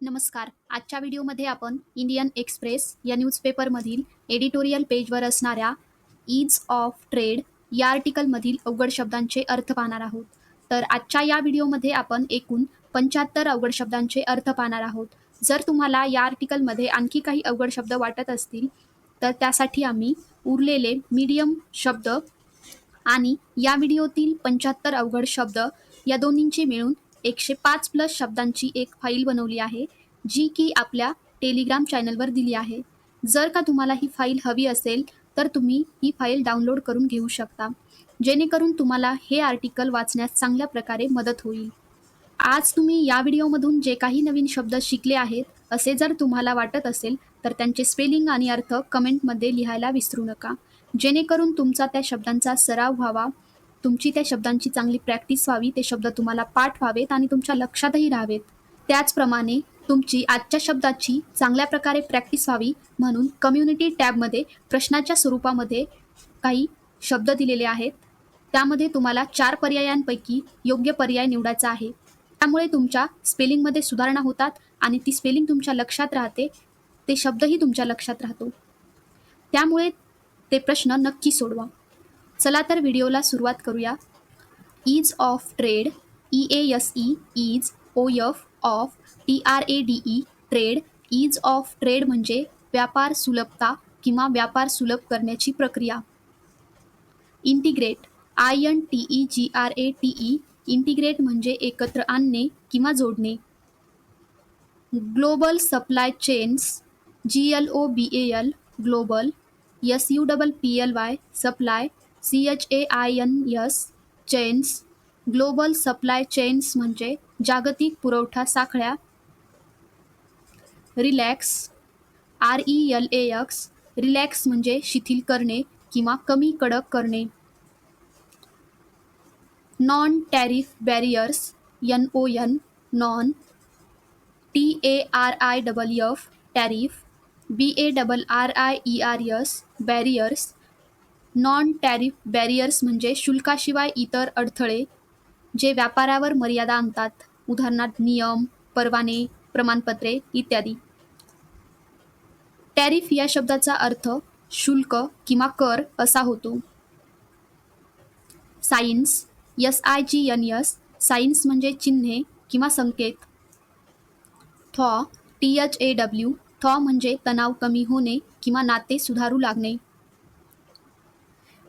नमस्कार. आजच्या व्हिडिओमध्ये आपण इंडियन एक्सप्रेस या न्यूजपेपरमधील एडिटोरियल पेजवर असणाऱ्या ईज ऑफ ट्रेड या आर्टिकलमधील अवघड शब्दांचे अर्थ पाहणार आहोत. तर आजच्या या व्हिडिओमध्ये आपण एकूण पंच्याहत्तर अवघड शब्दांचे अर्थ पाहणार आहोत. जर तुम्हाला या आर्टिकलमध्ये आणखी काही अवघड शब्द वाटत असतील तर त्यासाठी आम्ही उरलेले मीडियम शब्द आणि या व्हिडिओतील पंच्याहत्तर अवघड शब्द या दोन्हींचे मिळून एकशे पाच प्लस शब्दांची एक फाईल बनवली आहे जी की आपल्या टेलिग्राम चॅनलवर दिली आहे. जर का तुम्हाला ही फाईल हवी असेल तर तुम्ही ही फाईल डाउनलोड करून घेऊ शकता. जेणेकरून तुम्हाला हे आर्टिकल वाचण्यास चांगल्या प्रकारे मदत होईल. आज तुम्ही या व्हिडिओमधून जे काही नवीन शब्द शिकले आहेत असे जर तुम्हाला वाटत असेल तर त्यांचे स्पेलिंग आणि अर्थ कमेंटमध्ये लिहायला विसरू नका. जेणेकरून तुमचा त्या शब्दांचा सराव व्हावा. तुमची त्या शब्दांची चांगली प्रॅक्टिस व्हावी ते शब्द तुम्हाला पाठ व्हावेत आणि तुमच्या लक्षातही राहावेत. त्याचप्रमाणे तुमची आजच्या शब्दाची चांगल्या प्रकारे प्रॅक्टिस व्हावी म्हणून कम्युनिटी टॅबमध्ये प्रश्नाच्या स्वरूपामध्ये काही शब्द दिलेले आहेत. त्यामध्ये तुम्हाला चार पर्यायांपैकी योग्य पर्याय निवडायचा आहे. त्यामुळे तुमच्या स्पेलिंगमध्ये सुधारणा होतात आणि ती स्पेलिंग तुमच्या लक्षात राहते. ते शब्दही तुमच्या लक्षात राहतो. त्यामुळे ते प्रश्न नक्की सोडवा. चला तर व्हिडिओला सुरुवात करूया. Ease of trade E A S E ease O F of T R A D E trade ease of trade म्हणजे व्यापार सुलभता किंवा व्यापार सुलभ करण्याची प्रक्रिया. Integrate I N T E G R A T E integrate म्हणजे एकत्र आणणे किंवा जोडणे. Global supply chains G L O B A L global S U double P L Y supply C H A I N S chains global supply chains म्हणजे जागतिक पुरवठा साखळ्या relax R E L A X relax म्हणजे शिथिल करणे किंवा कमी कडक करणे. Non tariff barriers N O N non T A R I double F tariff B A double R I E R S barriers non tariff barriers म्हणजे शुल्काशिवाय इतर अडथळे जे व्यापारावर मर्यादा आणतात. उदाहरणार्थ नियम परवाने प्रमाणपत्रे इत्यादी. टॅरिफ या शब्दाचा अर्थ शुल्क किंवा कर असा होतो. Signs S I G N S signs म्हणजे चिन्हे किंवा संकेत. Thaw T H A W thaw म्हणजे तणाव कमी होणे किंवा नाते सुधारू लागणे.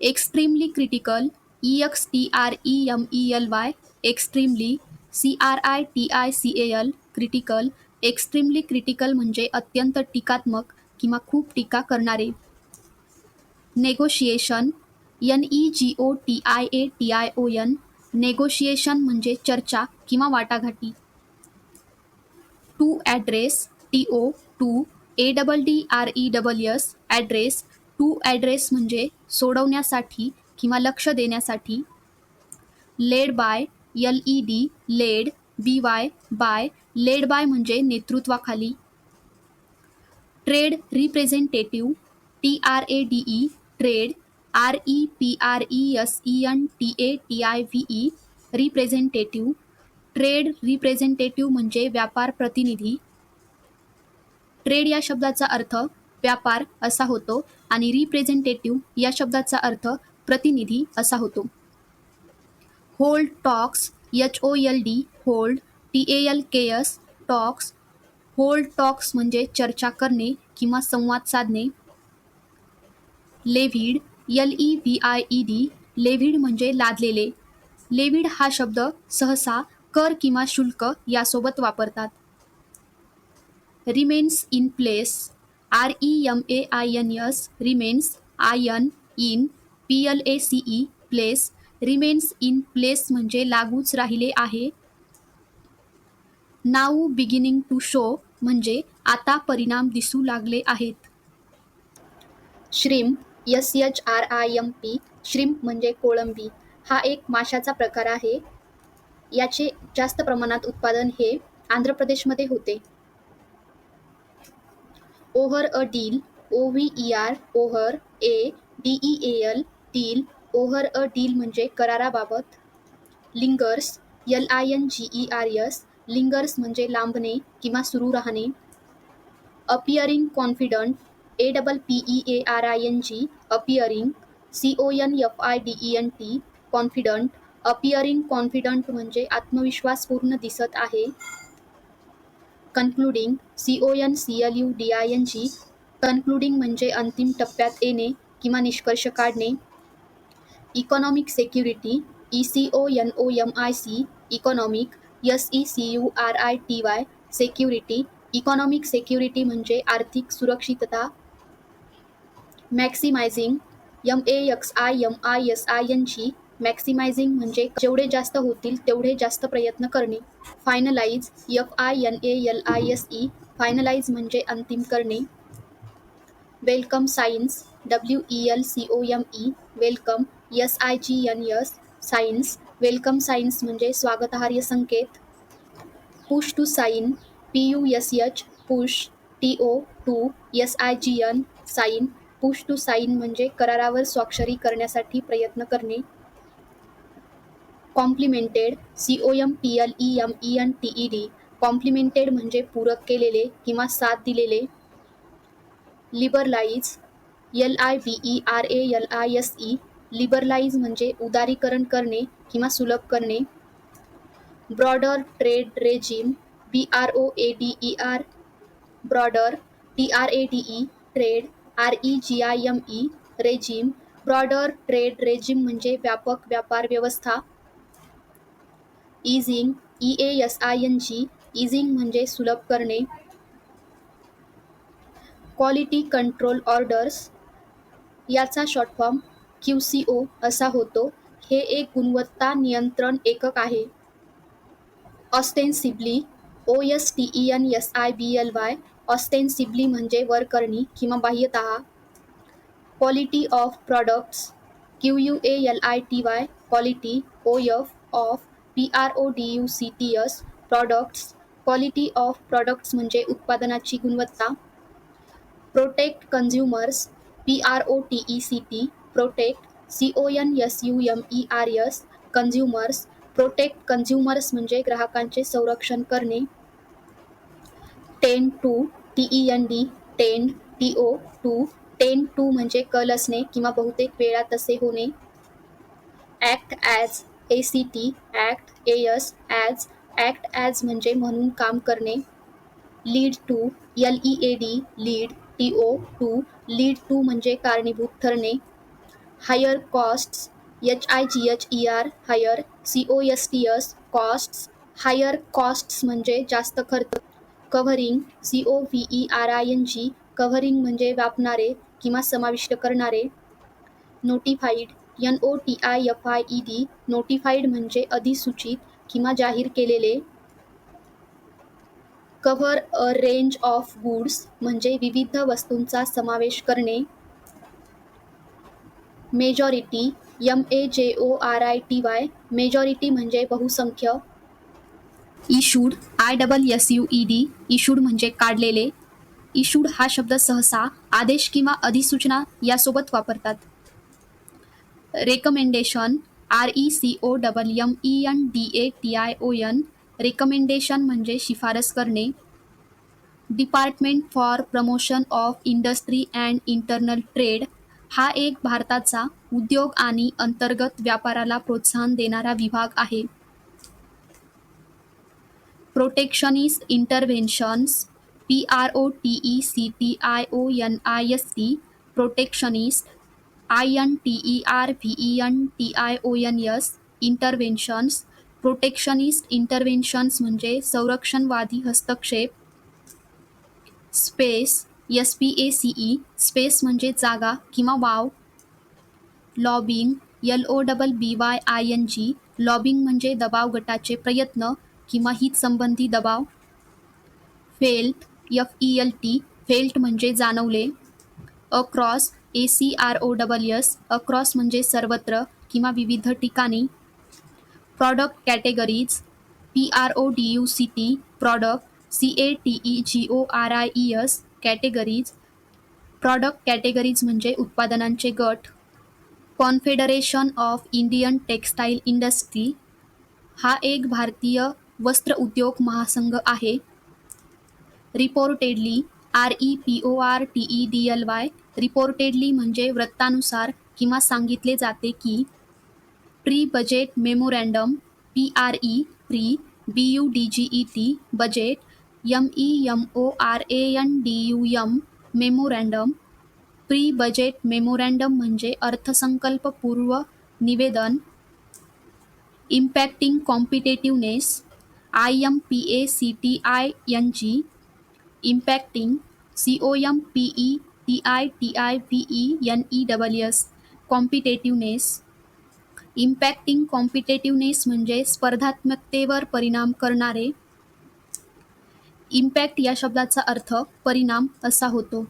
Extremely critical E X T R E M E L Y extremely C R I T I C A L critical extremely critical म्हणजे अत्यंत टीकात्मक किंवा खूप टीका करणारे. Negotiation N E G O T I A T I O N negotiation म्हणजे चर्चा किंवा वाटाघाटी. To address T O to A double D R E double S address to address म्हणजे सोडवण्यासाठी किंवा लक्ष देण्यासाठी led by L E D led B Y by led by म्हणजे नेतृत्वाखाली. Trade representative T R A D E trade R E P R E S E N T A T I V E representative. Trade representative म्हणजे व्यापार प्रतिनिधी. Trade या शब्दाचा अर्थ व्यापार असा होतो आणि रिप्रेझेंटेटिव्ह या शब्दाचा अर्थ प्रतिनिधी असा होतो. Hold talks H O L D hold T A L K S talks hold talks म्हणजे चर्चा करणे किंवा संवाद साधणे. Levied L E V I E D levied म्हणजे लादलेले. लेव्हिड हा शब्द सहसा कर किंवा शुल्क यासोबत वापरतात. Remains in place R E M A I N S remains I N in P L A C E place remains in place म्हणजे लागूच राहिले आहे. नाऊ बिगिनिंग टू शो म्हणजे आता परिणाम दिसू लागले आहेत. Shrimp S H R I M P shrimp म्हणजे कोळंबी हा एक माशाचा प्रकार आहे. याचे जास्त प्रमाणात उत्पादन हे आंध्र प्रदेशमध्ये होते. Over a deal O V E R over A D E A L deal over a deal म्हणजे कराराबाबत. Lingers L I N G E R S lingers म्हणजे लांबणे किंवा सुरू राहणे. Appearing confident A double P E A R I N G appearing C O N F I D E N T confident appearing confident म्हणजे आत्मविश्वासपूर्ण दिसत आहे. Concluding C O N C L U D I N G concluding म्हणजे अंतिम टप्प्यात येणे किंवा निष्कर्ष काढणे. Economic security E C O N O M I C economic S E C U R I T Y security economic security म्हणजे आर्थिक सुरक्षितता. Maximising M A X I M I S I N G maximising म्हणजे जेवढे जास्त होतील तेवढे जास्त प्रयत्न करणे. Finalise F I N A L I S E finalise म्हणजे अंतिम करणे. Welcome signs W E L C O M E welcome S I G N S signs welcome signs म्हणजे स्वागतार्ह संकेत. Push to sign P U S H push T O to S I G N sign push to sign म्हणजे करारावर स्वाक्षरी करण्यासाठी प्रयत्न करणे. Complemented C O M P L E M E N T E D complemented म्हणजे पूरक केलेले किंवा साथ दिलेले liberalise L I B E R A L I S E liberalise म्हणजे उदारीकरण करणे किंवा सुलभ करणे broader trade regime B R O A D E R broader T R A D E trade R E G I M E regime broader trade regime म्हणजे व्यापक व्यापार व्यवस्था easing E A S I N G easing म्हणजे सुलभ करणे. Quality control orders याचा short form Q C O असा होतो. हे एक गुणवत्ता नियंत्रण एकक आहे. Ostensibly O S T E N S I B L Y ostensibly म्हणजे वर करणी किंवा बाह्यतः. Quality of products Q U A L I T Y quality O F of P R O D U C T S products quality of products म्हणजे उत्पादनाची गुणवत्ता protect consumers P R O T E C T protect C O N S U M E R S consumers protect consumers म्हणजे ग्राहकांचे संरक्षण करणे tend to T E N D tend T O to tend to म्हणजे कल असणे किंवा बहुतेक वेळा तसे होणे act as A C T act A S as act as म्हणजे म्हणून काम करणे. Lead to L E A D lead T O to lead to म्हणजे कारणीभूत ठरणे. Higher costs H I G H E R higher C O S T S costs higher costs म्हणजे जास्त खर्च. Covering C O V E R I N G covering म्हणजे व्यापणारे किंवा समाविष्ट करणारे. Notified N O T I F I E D notified म्हणजे अधिसूचित किंवा जाहीर केलेले. Cover a range of goods म्हणजे विविध वस्तूंचा समावेश करणे. Majority M A J O R I T Y majority म्हणजे बहुसंख्य. Issued I double S U E D issued म्हणजे काढलेले. इशूड हा शब्द सहसा आदेश किंवा अधिसूचना यासोबत वापरतात. Recommendation R E C O double M E N D A T I O N recommendation म्हणजे शिफारस करणे. Department for promotion of industry and internal trade हा एक भारताचा उद्योग आणि अंतर्गत व्यापाराला प्रोत्साहन देणारा विभाग आहे. Protectionist interventions P R O T E C T I O N I S C protectionist I N T E R V E N T I O N S interventions protectionist interventions म्हणजे संरक्षणवादी हस्तक्षेप space S P A C E space म्हणजे जागा किंवा wow lobbying L O double B Y I N G lobbying म्हणजे दबाव गटाचे प्रयत्न किंवा हितसंबंधी दबाव felt F E L T felt म्हणजे जाणवले across A C R O double S across म्हणजे सर्वत्र किंवा विविध ठिकाणी. Product categories P R O D U C T product C A T E G O R I E S categories product categories म्हणजे उत्पादनांचे गट. Confederation of Indian textile industry हा एक भारतीय वस्त्र उद्योग महासंघ आहे. Reportedly R E P O R T E D L Y reportedly म्हणजे वृत्तानुसार किंवा सांगितले जाते की pre budget memorandum P R E pre B U D G E T budget M E M O R A N D U M memorandum pre budget memorandum म्हणजे अर्थसंकल्पपूर्व निवेदन impacting competitiveness I M P A C T I N G impacting C O M P E T I T I V E N E double S competitiveness impacting competitiveness म्हणजे स्पर्धात्मकतेवर परिणाम करणारे. Impact या शब्दाचा अर्थ परिणाम असा होतो.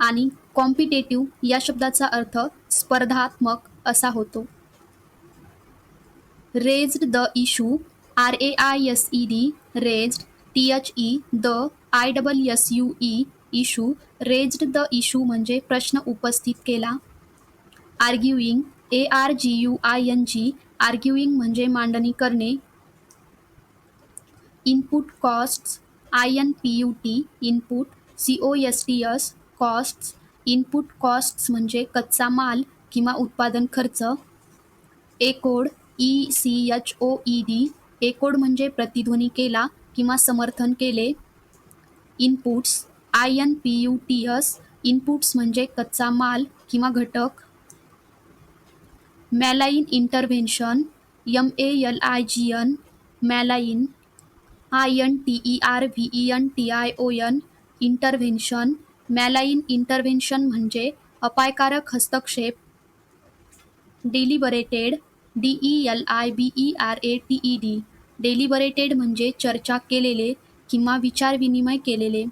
आणि कॉम्पिटेटिव्ह या शब्दाचा अर्थ स्पर्धात्मक असा होतो. Raised the issue R A I S E D raised T H E the I double S U E issue raised the issue म्हणजे प्रश्न उपस्थित केला. Arguing A R G U I N G arguing म्हणजे मांडणी करणे. Input costs I N P U T input C O S T S costs input costs म्हणजे कच्चा माल किंवा उत्पादन खर्च. Echoed E C H O E D echoed म्हणजे प्रतिध्वनी केला किंवा समर्थन केले. Inputs I N P U T S inputs म्हणजे कच्चा माल किंवा घटक. Malign intervention M A L I G N malign I N T E R V E N T I O N intervention. Malign intervention म्हणजे अपायकारक हस्तक्षेप. Deliberated D E L I B E R A T E D. Deliberated म्हणजे चर्चा केलेले किंवा विचारविनिमय केलेले.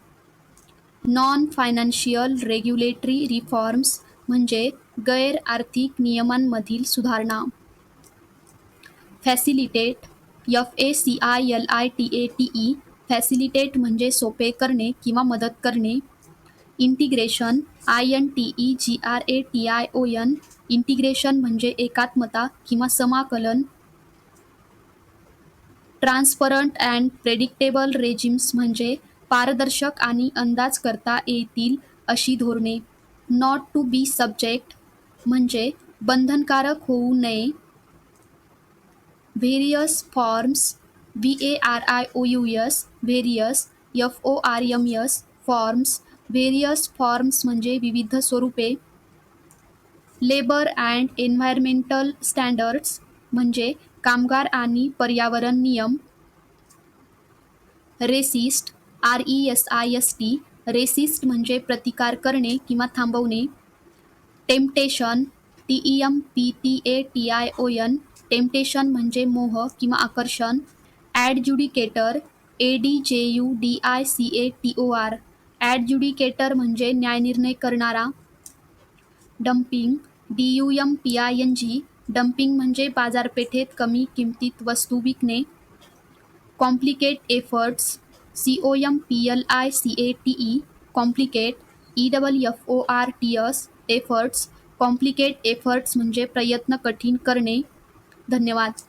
Non financial regulatory reforms म्हणजे गैर आर्थिक नियमांमधील सुधारणा. Facilitate F A C I L I T A T E facilitate म्हणजे सोपे करणे किंवा मदत करणे. Integration I N T E G R A T I O N integration म्हणजे एकात्मता किंवा समाकलन. ट्रान्सपरंट अँड प्रेडिक्टेबल रेजिम्स म्हणजे पारदर्शक आणि अंदाज करता येतील अशी धोरणे. नॉट टू बी सब्जेक्ट म्हणजे बंधनकारक होऊ नये. Various forms V A R I O U S various F O R M S forms various forms म्हणजे विविध स्वरूपे. लेबर अँड एन्व्हायरमेंटल स्टँडर्ड्स म्हणजे कामगार आणि पर्यावरण नियम. Resist R E S I S T resist म्हणजे प्रतिकार करणे किंवा थांबवणे. Temptation T E M P T A T I O N temptation म्हणजे मोह किंवा आकर्षण. Adjudicator A D J U D I C A T O R adjudicator म्हणजे न्यायनिर्णय करणारा. Dumping D U M P I N G dumping म्हणजे बाजारपेठेत कमी किमतीत वस्तू विकणे. Complicate efforts C O M P L I C A T E complicate E double F O R T S efforts complicate efforts म्हणजे प्रयत्न कठीण करणे. धन्यवाद.